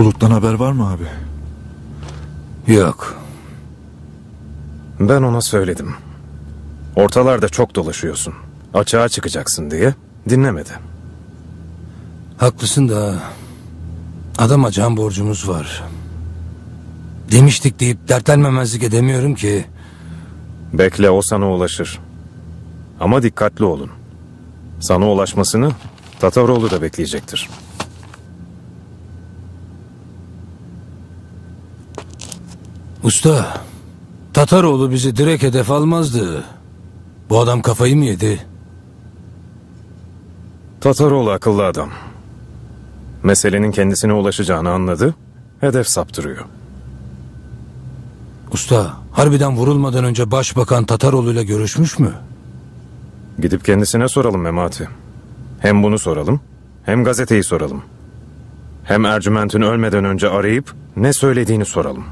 Suud'dan haber var mı abi? Yok. Ben ona söyledim. Ortalarda çok dolaşıyorsun. Açığa çıkacaksın diye dinlemedi. Haklısın da adama can borcumuz var. Demiştik deyip dertlenmemezlik edemiyorum ki. Bekle o sana ulaşır. Ama dikkatli olun. Sana ulaşmasını Tataroğlu da bekleyecektir. Usta, Tataroğlu bizi direkt hedef almazdı. Bu adam kafayı mı yedi? Tataroğlu akıllı adam. Meselenin kendisine ulaşacağını anladı. Hedef saptırıyor. Usta, harbiden vurulmadan önce başbakan Tataroğlu'yla görüşmüş mü? Gidip kendisine soralım Memati. Hem bunu soralım, hem gazeteyi soralım. Hem Ercüment'in ölmeden önce arayıp ne söylediğini soralım.